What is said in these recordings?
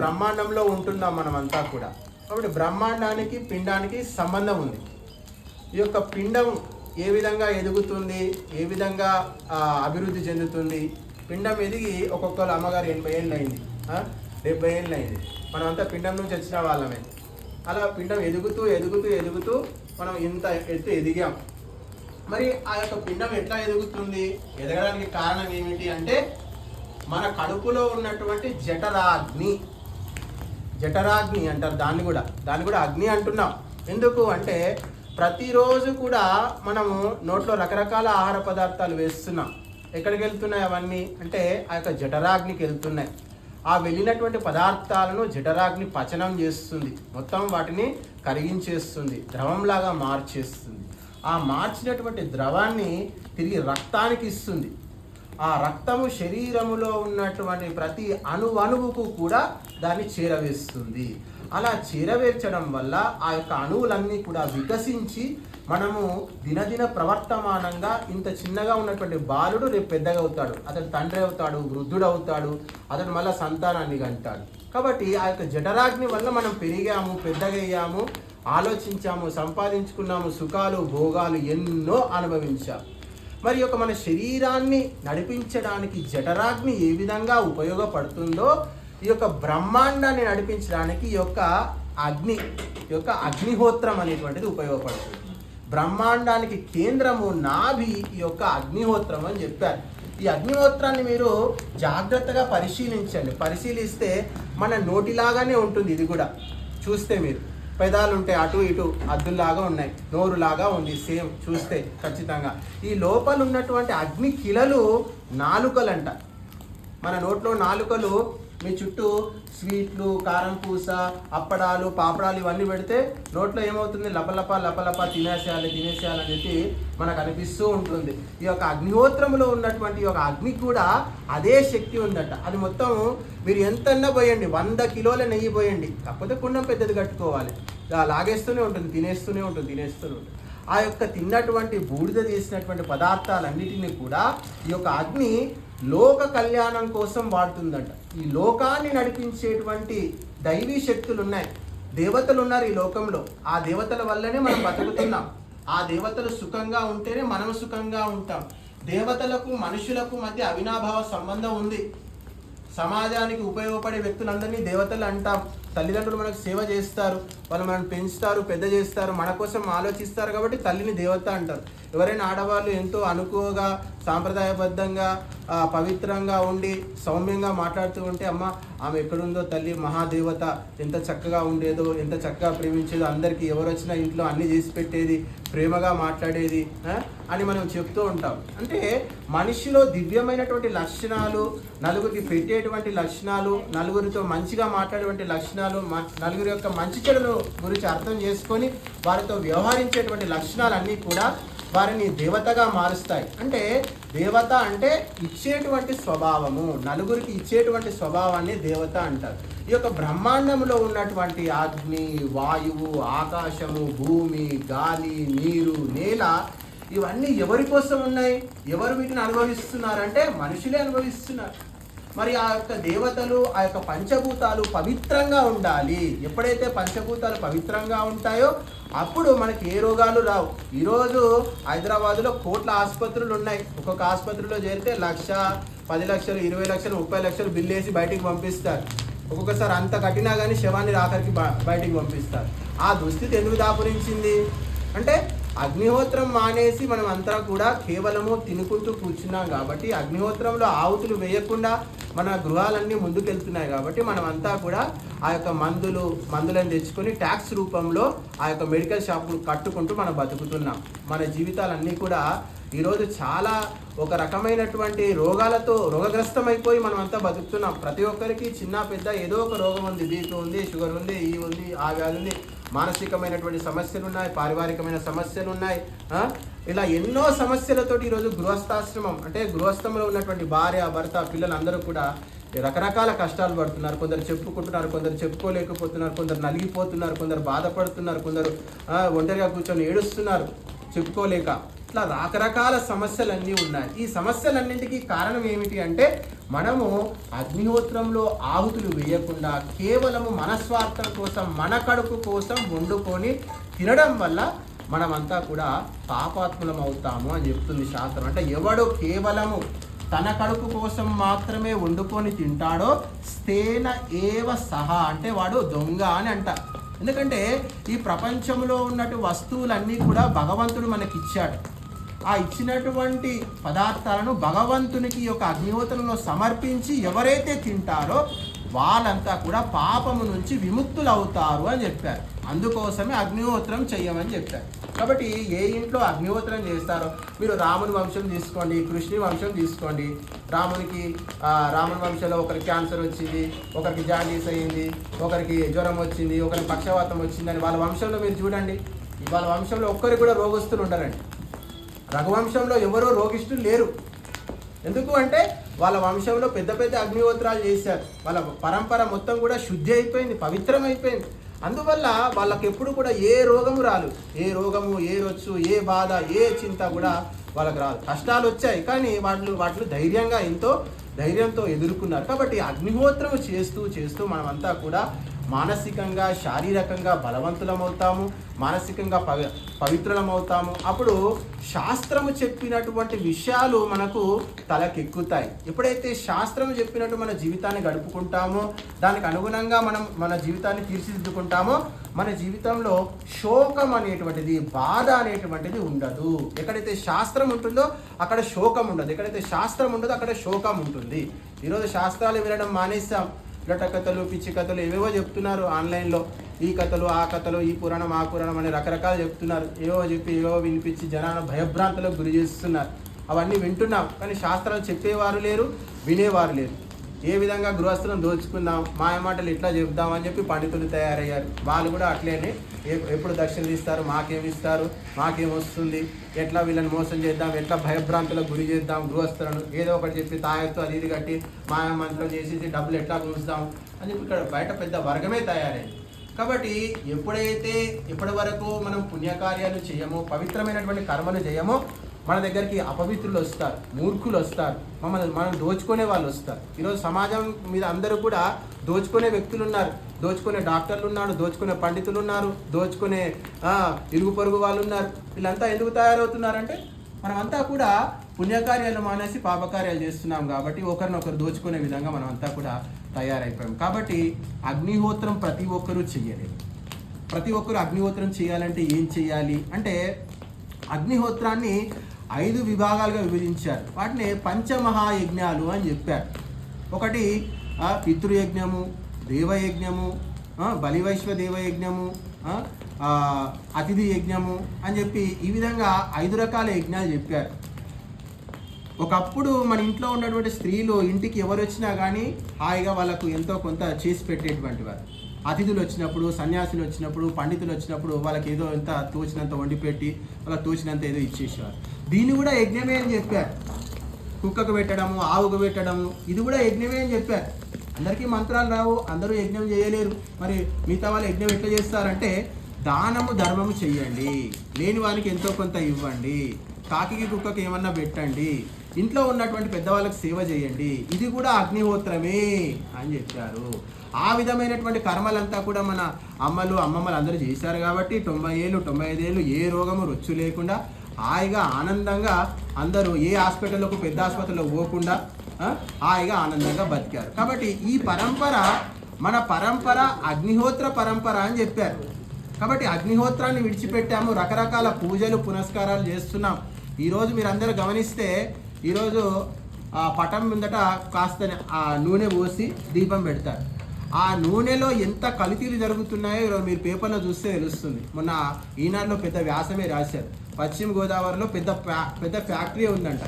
బ్రహ్మాండంలో ఉంటున్నాం మనమంతా కూడా. కాబట్టి బ్రహ్మాండానికి పిండానికి సంబంధం ఉంది. ఈ యొక్క పిండం ఏ విధంగా ఎదుగుతుంది ఏ విధంగా అభివృద్ధి చెందుతుంది? పిండం ఎదిగి ఒక్కొక్కరు అమ్మగారు ఎనభై ఏళ్ళు అయింది డెబ్బై ఏళ్ళు అయింది మనమంతా పిండం నుంచి వచ్చిన వాళ్ళమే. అలా పిండం ఎదుగుతూ ఎదుగుతూ ఎదుగుతూ మనం ఇంత ఎత్తు ఎదిగాం. మరి ఆ యొక్క పిండం ఎట్లా ఎదుగుతుంది? ఎదగడానికి కారణం ఏమిటి అంటే మన కడుపులో ఉన్నటువంటి జఠరాగ్ని జఠరాగ్ని అంటారు దాన్ని కూడా. దాన్ని కూడా అగ్ని అంటున్నాం. ఎందుకు అంటే ప్రతిరోజు కూడా మనము నోట్లో రకరకాల ఆహార పదార్థాలు వేస్తున్నాం. ఎక్కడికి వెళ్తున్నాయి అవన్నీ? అంటే ఆ యొక్క జఠరాగ్నికి వెళ్తున్నాయి. ఆ వెళ్ళినటువంటి పదార్థాలను జఠరాగ్ని పచనం చేస్తుంది. మొత్తం వాటిని కరిగించేస్తుంది. ద్రవంలాగా మార్చేస్తుంది. ఆ మార్చినటువంటి ద్రవాన్ని తిరిగి రక్తానికి ఇస్తుంది. ఆ రక్తము శరీరములో ఉన్నటువంటి ప్రతి అణు అణువుకు కూడా దాన్ని చేరవేస్తుంది. అలా చేరవేర్చడం వల్ల ఆ యొక్క అణువులన్నీ కూడా వికసించి మనము దినదిన ప్రవర్తమానంగా ఇంత చిన్నగా ఉన్నటువంటి బాలుడు రేపు పెద్దగా అవుతాడు అతడు తండ్రి అవుతాడు వృద్ధుడు అవుతాడు అతడు మళ్ళీ సంతానాన్ని కంటాడు. కాబట్టి ఆ యొక్క జఠరాగ్ని వల్ల మనం పెరిగాము పెద్దగయ్యాము ఆలోచించాము సంపాదించుకున్నాము సుఖాలు భోగాలు ఎన్నో అనుభవించాము మరి యొక్క మన శరీరాన్ని నడిపించడానికి జఠరాగ్ని ఏ విధంగా ఉపయోగపడుతుందో ఈ యొక్క బ్రహ్మాండాన్ని నడిపించడానికి ఈ యొక్క అగ్ని ఈ యొక్క అగ్నిహోత్రం అనేటువంటిది ఉపయోగపడుతుంది. బ్రహ్మాండానికి కేంద్రము నాభి ఈ యొక్క అగ్నిహోత్రం అని చెప్పారు. ఈ అగ్నిహోత్రాన్ని మీరు జాగ్రత్తగా పరిశీలించండి. పరిశీలిస్తే మన నోటిలాగానే ఉంటుంది ఇది కూడా. చూస్తే మీరు. పెదాలు ఉంటాయి అటు ఇటు అద్దుల్లాగా ఉన్నాయి. నోరులాగా ఉంది. సేమ్ చూస్తే ఖచ్చితంగా. ఈ లోపల ఉన్నటువంటి అగ్ని కిలలు నాలుకలంట. మన నోట్లో నాలుకలు మీ చుట్టూ స్వీట్లు కారం పూస అప్పడాలు పాపడాలు ఇవన్నీ పెడితే నోట్లో ఏమవుతుంది? లపలప లపలప తినేసేయాలి తినేసేయాలి అనేది మనకు అనిపిస్తూ ఉంటుంది. ఈ యొక్క అగ్నిహోత్రములో ఉన్నటువంటి ఈ యొక్క అగ్నికి కూడా అదే శక్తి ఉందట. అది మొత్తం మీరు ఎంతన్నా పోయండి వంద కిలోల నెయ్యి పోయండి. కాకపోతే కుండం పెద్దది కట్టుకోవాలి. లాగేస్తూనే ఉంటుంది తినేస్తూనే ఉంటుంది తినేస్తూనే ఉంటుంది. ఆ యొక్క తిన్నటువంటి బూడిద చేసినటువంటి పదార్థాలన్నిటినీ కూడా ఈ యొక్క అగ్ని లోక కళ్యాణం కోసం వాడుతుందంట. ఈ లోకాన్ని నడిపించేటువంటి దైవీ శక్తులు ఉన్నాయి దేవతలు ఉన్నారు ఈ లోకంలో. ఆ దేవతల వల్లనే మనం బతుకుతున్నాం. ఆ దేవతలు సుఖంగా ఉంటేనే మనం సుఖంగా ఉంటాం. దేవతలకు మనుషులకు మధ్య అవినాభావ సంబంధం ఉంది. సమాజానికి ఉపయోగపడే వ్యక్తులందరినీ దేవతలు అంటాం. తల్లిదండ్రులు మనకు సేవ చేస్తారు వాళ్ళు మనల్ని పెంచుతారు పెద్ద చేస్తారు మన కోసం ఆలోచిస్తారు కాబట్టి తల్లిని దేవత అంటారు. ఎవరైనా ఆడవాళ్ళు ఎంతో అనుకువగా సాంప్రదాయబద్ధంగా పవిత్రంగా ఉండి సౌమ్యంగా మాట్లాడుతూ ఉంటే అమ్మ ఆమె ఎక్కడుందో తల్లి మహాదేవత ఎంత చక్కగా ఉండేదో ఎంత చక్కగా ప్రేమించేదో అందరికీ ఎవరు వచ్చినా ఇంట్లో అన్ని చేసి పెట్టేది ప్రేమగా మాట్లాడేది అని మనం చెప్తూ ఉంటాం. అంటే మనిషిలో దివ్యమైనటువంటి లక్షణాలు నలుగురికి పెట్టేటువంటి లక్షణాలు నలుగురితో మంచిగా మాట్లాడేటువంటి లక్షణాలు లక్షణాలు నలుగురి యొక్క మంచి చెడులు గురించి అర్థం చేసుకొని వారితో వ్యవహరించేటువంటి లక్షణాలన్నీ కూడా వారిని దేవతగా మారుస్తాయి. అంటే దేవత అంటే ఇచ్చేటువంటి స్వభావము నలుగురికి ఇచ్చేటువంటి స్వభావాన్ని దేవత అంటారు. ఈ యొక్క బ్రహ్మాండంలో ఉన్నటువంటి అగ్ని వాయువు ఆకాశము భూమి గాలి నీరు నేల ఇవన్నీ ఎవరి కోసం ఉన్నాయి? ఎవరు వీటిని అనుభవిస్తున్నారంటే మనుషులే అనుభవిస్తున్నారు. మరి ఆ యొక్క దేవతలు ఆ యొక్క పంచభూతాలు పవిత్రంగా ఉండాలి. ఎప్పుడైతే పంచభూతాలు పవిత్రంగా ఉంటాయో అప్పుడు మనకి ఏ రోగాలు రావు. ఈరోజు హైదరాబాదులో కోట్ల ఆసుపత్రులు ఉన్నాయి. ఒక్కొక్క ఆసుపత్రిలో చేరితే లక్ష పది లక్షలు ఇరవై లక్షలు ముప్పై లక్షలు బిల్లు వేసి బయటికి పంపిస్తారు. ఒక్కొక్కసారి అంత కట్టినా కానీ శవాన్ని ఆఖరికి బ- బయటికి పంపిస్తారు. ఆ దుస్థితి ఎందుకు దాపురించింది? అంటే అగ్నిహోత్రం మానేసి మనం అంతా కూడా కేవలము తినుకుంటూ కూర్చున్నాం కాబట్టి అగ్నిహోత్రంలో ఆవుతులు వేయకుండా మన గృహాలన్నీ ముందుకెళ్తున్నాయి కాబట్టి మనం అంతా కూడా ఆ యొక్క మందులు మందులను తెచ్చుకొని ట్యాక్స్ రూపంలో ఆ యొక్క మెడికల్ షాపులు కట్టుకుంటూ మనం బతుకుతున్నాం. మన జీవితాలన్నీ కూడా ఈరోజు చాలా ఒక రకమైనటువంటి రోగాలతో రోగగ్రస్తమైపోయి మనం అంతా బతుకుతున్నాం. ప్రతి ఒక్కరికి చిన్న పెద్ద ఏదో ఒక రోగం ఉంది. బీపీ ఉంది షుగర్ ఉంది ఈ ఉంది ఆ వ్యాధి ఉంది. మానసికమైనటువంటి సమస్యలు ఉన్నాయి పారివారికమైన సమస్యలు ఉన్నాయి ఇలా ఎన్నో సమస్యలతోటి ఈరోజు గృహస్థాశ్రమం అంటే గృహస్థంలో ఉన్నటువంటి భార్య భర్త పిల్లలు అందరూ కూడా రకరకాల కష్టాలు పడుతున్నారు. కొందరు చెప్పుకుంటున్నారు కొందరు చెప్పుకోలేకపోతున్నారు కొందరు నలిగిపోతున్నారు కొందరు బాధపడుతున్నారు కొందరు ఒంటరిగా కూర్చొని ఏడుస్తున్నారు. చెప్పుకోలేక ఇట్లా రకరకాల సమస్యలన్నీ ఉన్నాయి. ఈ సమస్యలన్నింటికీ కారణం ఏమిటి అంటే మనము అగ్నిహోత్రంలో ఆహుతులు వేయకుండా కేవలము మనస్వార్థం కోసం మన కడుపు కోసం వండుకొని తినడం వల్ల మనమంతా కూడా పాపాత్ములం అవుతాము అని చెప్తుంది శాస్త్రం. అంటే ఎవడు కేవలము తన కడుపు కోసం మాత్రమే వండుకొని తింటాడో స్థేన ఏవ సహా అంటే వాడు దొంగ అని అంట. ఎందుకంటే ఈ ప్రపంచంలో ఉన్నట్టు వస్తువులన్నీ కూడా భగవంతుడు మనకి ఇచ్చాడు ఆ ఇచ్చినటువంటి పదార్థాలను భగవంతునికి ఒక యొక్క అగ్నిహోత్రంలో సమర్పించి ఎవరైతే తింటారో వాళ్ళంతా కూడా పాపము నుంచి విముక్తులు అవుతారు అని చెప్పారు. అందుకోసమే అగ్నిహోత్రం చెయ్యమని చెప్పారు. కాబట్టి ఏ ఇంట్లో అగ్నిహోత్రం చేస్తారో మీరు రాముని వంశం తీసుకోండి కృష్ణుని వంశం తీసుకోండి. రామునికి రాముని వంశంలో ఒకరికి క్యాన్సర్ వచ్చింది ఒకరికి జాండీస్ అయ్యింది ఒకరికి జ్వరం వచ్చింది ఒకరికి పక్షవాతం వచ్చిందని వాళ్ళ వంశంలో మీరు చూడండి. వాళ్ళ వంశంలో ఒక్కరికి కూడా రోగస్తులు ఉండరండి. రఘువంశంలో ఎవరో రోగిష్ఠులు లేరు. ఎందుకు అంటే వాళ్ళ వంశంలో పెద్ద పెద్ద అగ్నిహోత్రాలు చేశారు. వాళ్ళ పరంపర మొత్తం కూడా శుద్ధి అయిపోయింది పవిత్రం అయిపోయింది అందువల్ల వాళ్ళకి ఎప్పుడు కూడా ఏ రోగము రాలు ఏ రోగము ఏ రొచ్చు ఏ బాధ ఏ చింత కూడా వాళ్ళకి రాదు. కష్టాలు వచ్చాయి కానీ వాళ్ళు వాటిని ధైర్యంగా ఎంతో ధైర్యంతో ఎదుర్కొన్నారు. కాబట్టి అగ్నిహోత్రము చేస్తూ చేస్తూ మనమంతా కూడా మానసికంగా శారీరకంగా బలవంతులమవుతాము మానసికంగా పవి పవిత్రులమవుతాము. అప్పుడు శాస్త్రము చెప్పినటువంటి విషయాలు మనకు తలకెక్కుతాయి. ఎప్పుడైతే శాస్త్రం చెప్పినట్టు మన జీవితాన్ని గడుపుకుంటామో దానికి అనుగుణంగా మనం మన జీవితాన్ని తీర్చిదిద్దుకుంటామో మన జీవితంలో శోకం అనేటువంటిది బాధ అనేటువంటిది ఉండదు. ఎక్కడైతే శాస్త్రం ఉంటుందో అక్కడ శోకం ఉండదు. ఎక్కడైతే శాస్త్రం ఉండదో అక్కడ శోకం ఉంటుంది. ఈరోజు శాస్త్రాలు వినడం మానేసాం లట కథలు పిచ్చి కథలు ఏవేవో చెప్తున్నారు ఆన్లైన్లో. ఈ కథలు ఆ కథలు ఈ పురాణం ఆ పురాణం అని రకరకాలు చెప్తున్నారు. ఏవో చెప్పి ఏవో వినిపించి జనాన్ని భయభ్రాంతులకు గురి చేస్తున్నారు. అవన్నీ వింటున్నాం కానీ శాస్త్రాలు చెప్పేవారు లేరు వినేవారు లేరు. ఏ విధంగా గృహస్థులను దోచుకుందాం మాయమాటలు ఇట్లా చెప్దాం అని చెప్పి పండితులు తయారయ్యారు. వాళ్ళు కూడా అట్లేనే ఎప్పుడు దక్షిణ ఇస్తారు మాకేమి ఇస్తారు మాకేం వస్తుంది ఎట్లా వీళ్ళని మోసం చేద్దాం ఎట్లా భయభ్రాంతులకు గురి చేద్దాం గృహస్థులను. ఏదో ఒకటి చెప్పి తాయత్తు అది ఇది కట్టి మాయ చేసేసి డబ్బులు ఎట్లా గురుస్తాం అని చెప్పి ఇక్కడ బయట పెద్ద వర్గమే తయారైంది. కాబట్టి ఎప్పుడైతే ఇప్పటి వరకు మనం పుణ్యకార్యాలు చేయమో పవిత్రమైనటువంటి కర్మలు చేయమో మన దగ్గరికి అపవిత్రులు వస్తారు మూర్ఖులు వస్తారు మమ్మల్ని మనం దోచుకునే వాళ్ళు వస్తారు. ఈరోజు సమాజం మీద అందరూ కూడా దోచుకునే వ్యక్తులు ఉన్నారు దోచుకునే డాక్టర్లు ఉన్నారు దోచుకునే పండితులు ఉన్నారు దోచుకునే ఇరుగు పొరుగు వాళ్ళు ఉన్నారు. వీళ్ళంతా ఎందుకు తయారవుతున్నారంటే మనమంతా కూడా పుణ్యకార్యాలు మానేసి పాపకార్యాలు చేస్తున్నాం కాబట్టి ఒకరినొకరు దోచుకునే విధంగా మనమంతా కూడా తయారైపోయాం. కాబట్టి అగ్నిహోత్రం ప్రతి ఒక్కరూ చెయ్యలేదు. ప్రతి ఒక్కరు అగ్నిహోత్రం చేయాలంటే ఏం చేయాలి? అంటే అగ్నిహోత్రాన్ని ఐదు విభాగాలుగా విభజించారు. వాటిని పంచమహాయజ్ఞాలు అని చెప్పారు. ఒకటి పితృయజ్ఞము దేవయజ్ఞము బలివైశ్వ దేవయజ్ఞము అతిథి యజ్ఞము అని చెప్పి ఈ విధంగా ఐదు రకాల యజ్ఞాలు చెప్పారు. ఒకప్పుడు మన ఇంట్లో ఉన్నటువంటి స్త్రీలు ఇంటికి ఎవరు వచ్చినా కానీ హాయిగా వాళ్ళకు ఎంతో కొంత చేసి పెట్టేటువంటి వారు. అతిథులు వచ్చినప్పుడు సన్యాసులు వచ్చినప్పుడు పండితులు వచ్చినప్పుడు వాళ్ళకి ఏదో ఎంత తోచినంత వండి పెట్టి వాళ్ళకి తోచినంత ఏదో ఇచ్చేసేవారు. దీన్ని కూడా యజ్ఞమే అని చెప్పారు కుక్కకు పెట్టడము ఆవుకు పెట్టడము ఇది కూడా యజ్ఞమే అని చెప్పారు అందరికీ మంత్రాలు రావు అందరూ యజ్ఞం చేయలేరు. మరి మిగతా వాళ్ళు యజ్ఞం ఎట్లా చేస్తారంటే దానము ధర్మము చెయ్యండి లేని వారికి ఎంతో కొంత ఇవ్వండి కాకికి కుక్కకి ఏమన్నా పెట్టండి ఇంట్లో ఉన్నటువంటి పెద్దవాళ్ళకి సేవ చేయండి ఇది కూడా అగ్నిహోత్రమే అని చెప్పారు. ఆ విధమైనటువంటి కర్మలంతా కూడా మన అమ్మలు అమ్మమ్మలు అందరూ చేశారు కాబట్టి తొంభై ఏళ్ళు తొంభై ఐదేళ్ళు ఏ రోగము రొచ్చు లేకుండా హాయిగా ఆనందంగా అందరూ ఏ హాస్పిటల్కు పెద్ద ఆసుపత్రిలో పోకుండా హాయిగా ఆనందంగా బతికారు. కాబట్టి ఈ పరంపర మన పరంపర అగ్నిహోత్ర పరంపర అని చెప్పారు. కాబట్టి అగ్నిహోత్రాన్ని విడిచిపెట్టాము రకరకాల పూజలు పునస్కారాలు చేస్తున్నాం. ఈరోజు మీరు అందరూ గమనిస్తే ఈరోజు ఆ పటం ముందట కాస్త ఆ నూనె పోసి దీపం పెడతారు. ఆ నూనెలో ఎంత కల్తీలు జరుగుతున్నాయో ఈరోజు మీరు పేపర్లో చూస్తే తెలుస్తుంది. మొన్న ఈనాడులో పెద్ద వ్యాసమే రాశారు. పశ్చిమ గోదావరిలో పెద్ద ఫ్యా- పెద్ద ఫ్యాక్టరీ ఉందంట.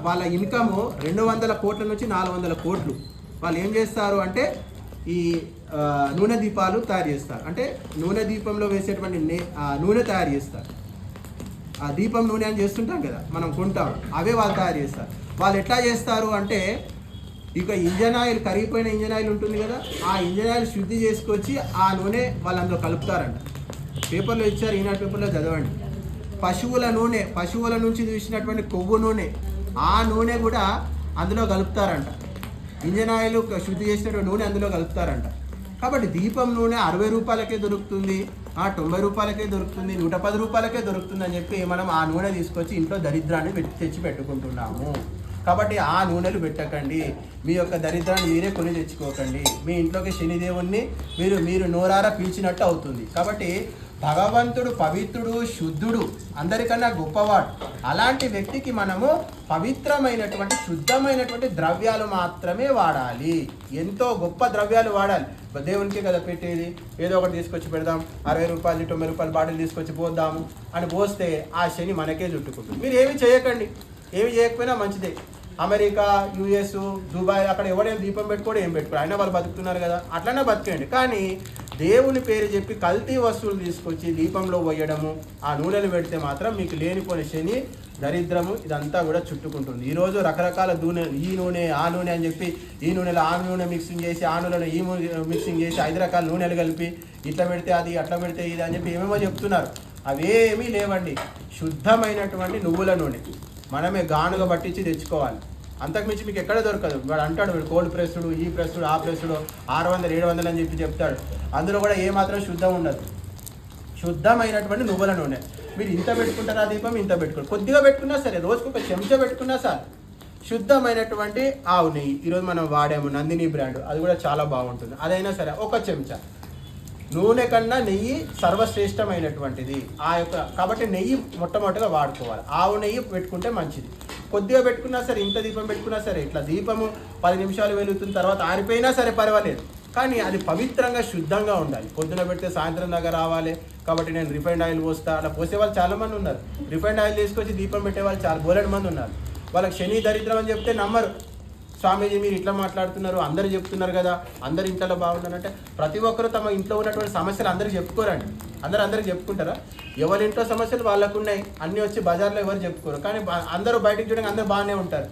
వాళ్ళ ఇన్కమ్ రెండు వందల కోట్ల నుంచి నాలుగు వందల కోట్లు. వాళ్ళు ఏం చేస్తారు అంటే ఈ నూనె దీపాలు తయారు చేస్తారు. అంటే నూనె దీపంలో వేసేటువంటి ఆ, నూనె తయారు చేస్తారు. ఆ దీపం నూనె అని చేస్తుంటాం కదా మనం కొంటాం. అవే వాళ్ళు తయారు చేస్తారు. వాళ్ళు ఎట్లా చేస్తారు అంటే ఇక ఇంజన్ ఆయిల్ కరిగిపోయిన ఇంజన్ ఆయిల్ ఉంటుంది కదా ఆ ఇంజన్ ఆయిల్ శుద్ధి చేసుకొచ్చి ఆ నూనె వాళ్ళు అందులో కలుపుతారంట. పేపర్లో ఇచ్చారు ఈనాడు పేపర్లో చదవండి. పశువుల నూనె పశువుల నుంచి తీసినటువంటి కొవ్వు నూనె ఆ నూనె కూడా అందులో కలుపుతారంట. ఇంజన్ ఆయిల్ శుద్ధి చేసినటువంటి నూనె అందులో కలుపుతారంట. కాబట్టి దీపం నూనె అరవై రూపాయలకే దొరుకుతుంది ఆ తొంభై రూపాయలకే దొరుకుతుంది నూట పది రూపాయలకే దొరుకుతుంది అని చెప్పి మనం ఆ నూనె తీసుకొచ్చి ఇంట్లో దరిద్రాన్ని పెట్టి తెచ్చి పెట్టుకుంటున్నాము. కాబట్టి ఆ నూనెలు పెట్టకండి. మీ యొక్క దరిద్రాన్ని మీరే కొని తెచ్చుకోకండి. మీ ఇంట్లోకి శనిదేవుణ్ణి మీరు మీరు నోరారా పీల్చినట్టు అవుతుంది. కాబట్టి భగవంతుడు పవిత్రుడు శుద్ధుడు అందరికన్నా గొప్పవాడు. అలాంటి వ్యక్తికి మనము పవిత్రమైనటువంటి శుద్ధమైనటువంటి ద్రవ్యాలు మాత్రమే వాడాలి. ఎంతో గొప్ప ద్రవ్యాలు వాడాలి. దేవునికి కదా పెట్టేది? ఏదో ఒకటి తీసుకొచ్చి పెడదాం. అరవై రూపాయలు తొంభై రూపాయలు బాటిల్ తీసుకొచ్చి పోద్దాము అని పోస్తే ఆ శని మనకే చుట్టుకుంటుంది. మీరు ఏమి చేయకండి. ఏమి చేయకపోయినా మంచిదే. అమెరికా యుఎస్ దుబాయ్ అక్కడ ఎవడేం దీపం పెట్టుకోడు ఏం పెట్టుకోడు. అయినా వాళ్ళు బతుకుతున్నారు కదా. అట్లనే బతికేయండి. కానీ దేవుని పేరు చెప్పి కల్తీ వస్తువులు తీసుకొచ్చి దీపంలో పోయడము ఆ నూనెలు పెడితే మాత్రం మీకు లేనిపోయిన శని దరిద్రము ఇదంతా కూడా చుట్టుకుంటుంది. ఈరోజు రకరకాల నూనె ఈ నూనె ఆ నూనె అని చెప్పి ఈ నూనెలో ఆ నూనె మిక్సింగ్ చేసి ఆ నూనెలో ఈ మిక్సింగ్ చేసి ఐదు రకాల నూనెలు కలిపి ఇట్లా పెడితే అది అట్లా పెడితే ఇది అని చెప్పి ఏమేమో చెప్తున్నారు. అవేమీ లేవండి. శుద్ధమైనటువంటి నువ్వుల నూనె. మనమే గానుగ పట్టించి తెచ్చుకోవాలి. అంతకుమించి మీకు ఎక్కడ దొరకదు. వాడు అంటాడు వీడు కోల్డ్ ప్రెస్డ్ ఈ ప్రెస్డు ఆ ప్రెస్డ్ ఆరు వందలు ఏడు వందలు అని చెప్పి చెప్తాడు. అందులో కూడా ఏ మాత్రం శుద్ధం ఉండదు. శుద్ధమైనటువంటి నువ్వుల నూనె. మీరు ఇంత పెట్టుకుంటారా దీపం? ఇంత పెట్టుకోండి కొద్దిగా పెట్టుకున్నా సరే రోజుకు ఒక చెంచా పెట్టుకున్నా సార్ శుద్ధమైనటువంటి ఆవు నెయ్యి. ఈరోజు మనం వాడాము నందిని బ్రాండ్. అది కూడా చాలా బాగుంటుంది. అదైనా సరే ఒక చెంచా. నూనె కన్నా నెయ్యి సర్వశ్రేష్టమైనటువంటిది. ఆ యొక్క కాబట్టి నెయ్యి మొట్టమొదటిగా వాడుకోవాలి. ఆవు నెయ్యి పెట్టుకుంటే మంచిది. కొద్దిగా పెట్టుకున్నా సరే ఇంత దీపం పెట్టుకున్నా సరే ఇట్లా దీపము పది నిమిషాలు వెలుగుతున్న తర్వాత ఆరిపోయినా సరే పర్వాలేదు. కానీ అది పవిత్రంగా శుద్ధంగా ఉండాలి. పొద్దున పెడితే సాయంత్రం దాకా రావాలి. కాబట్టి నేను రిఫైండ్ ఆయిల్ పోస్తా. అలా పోసే వాళ్ళు చాలామంది ఉన్నారు. రిఫైండ్ ఆయిల్ తీసుకొచ్చి దీపం పెట్టే వాళ్ళు చాలా బోలెడు మంది ఉన్నారు. వాళ్ళకి శని దరిద్రం అని చెప్తే నమ్మరు. స్వామీజీ మీరు ఇట్లా మాట్లాడుతున్నారు అందరు చెప్తున్నారు కదా అందరు ఇంట్లో బాగున్నారంటే ప్రతి ఒక్కరు తమ ఇంట్లో ఉన్నటువంటి సమస్యలు అందరికి చెప్పుకోరండి. అందరు అందరికి చెప్పుకుంటారా? ఎవరి ఇంట్లో సమస్యలు వాళ్ళకు ఉన్నాయి అన్నీ వచ్చి బజార్లో ఎవరు చెప్పుకోరు. కానీ అందరూ బయటకు చూడడానికి అందరూ బాగానే ఉంటారు.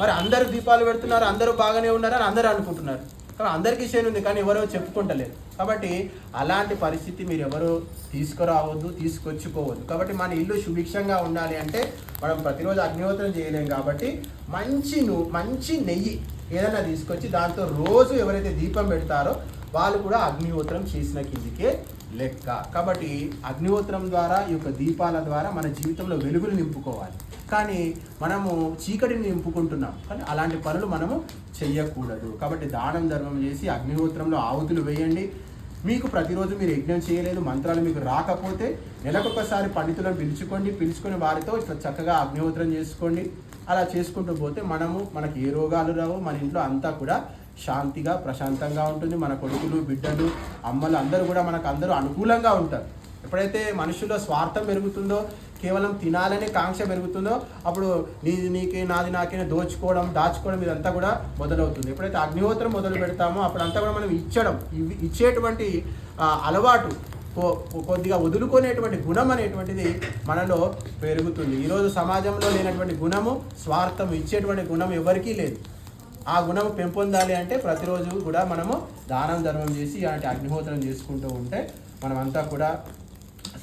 మరి అందరూ దీపాలు పెడుతున్నారు అందరూ బాగానే ఉన్నారు అని అందరూ అనుకుంటున్నారు. కానీ అందరికీ శని ఉంది కానీ ఎవరో చెప్పుకుంటలేరు. కాబట్టి అలాంటి పరిస్థితి మీరు ఎవరు తీసుకురావద్దు తీసుకొచ్చుకోవద్దు. కాబట్టి మన ఇల్లు సుభిక్షంగా ఉండాలి అంటే మనం ప్రతిరోజు అగ్నిహోత్రం చేయలేం కాబట్టి మంచి నువ్వు మంచి నెయ్యి ఏదైనా తీసుకొచ్చి దాంతో రోజు ఎవరైతే దీపం పెడతారో వాళ్ళు కూడా అగ్నిహోత్రం చేసిన కిందికే లెక్క. కాబట్టి అగ్నిహోత్రం ద్వారా ఈ యొక్క దీపాల ద్వారా మన జీవితంలో వెలుగులు నింపుకోవాలి. కానీ మనము చీకటిని నింపుకుంటున్నాం. కానీ అలాంటి పనులు మనము చెయ్యకూడదు. కాబట్టి దానం ధర్మం చేసి అగ్నిహోత్రంలో ఆవుతులు వేయండి. మీకు ప్రతిరోజు మీరు యజ్ఞం చేయలేదు మంత్రాలు మీకు రాకపోతే నెలకొకసారి పండితులను పిలుచుకోండి పిలుచుకొని వారితో ఇట్లా చక్కగా అగ్నిహోత్రం చేసుకోండి. అలా చేసుకుంటూ పోతే మనము మనకి ఏ రోగాలు రావు మన ఇంట్లో అంతా కూడా శాంతిగా ప్రశాంతంగా ఉంటుంది. మన కొడుకులు బిడ్డలు అమ్మలు అందరూ కూడా మనకు అందరూ అనుకూలంగా ఉంటారు. ఎప్పుడైతే మనుషుల్లో స్వార్థం పెరుగుతుందో కేవలం తినాలనే కాంక్ష పెరుగుతుందో అప్పుడు నీది నీకే నాది నాకే దోచుకోవడం దాచుకోవడం ఇదంతా కూడా మొదలవుతుంది. ఎప్పుడైతే అగ్నిహోత్రం మొదలు పెడతామో అప్పుడంతా కూడా మనం ఇచ్చడం ఇవి ఇచ్చేటువంటి అలవాటు కొద్దిగా వదులుకునేటువంటి గుణం అనేటువంటిది మనలో పెరుగుతుంది. ఈరోజు సమాజంలో లేనటువంటి గుణము స్వార్థం ఇచ్చేటువంటి గుణం ఎవరికీ లేదు. ఆ గుణం పెంపొందాలి అంటే ప్రతిరోజు కూడా మనము దానం ధర్మం చేసి ఇలాంటి అగ్నిహోత్రం చేసుకుంటూ ఉంటే మనమంతా కూడా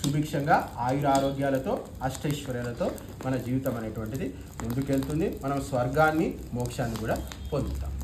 సుభిక్షంగా ఆయుర ఆరోగ్యాలతో అష్టైశ్వర్యాలతో మన జీవితం అనేటువంటిది ముందుకెళ్తుంది. మనం స్వర్గాన్ని మోక్షాన్ని కూడా పొందుతాం.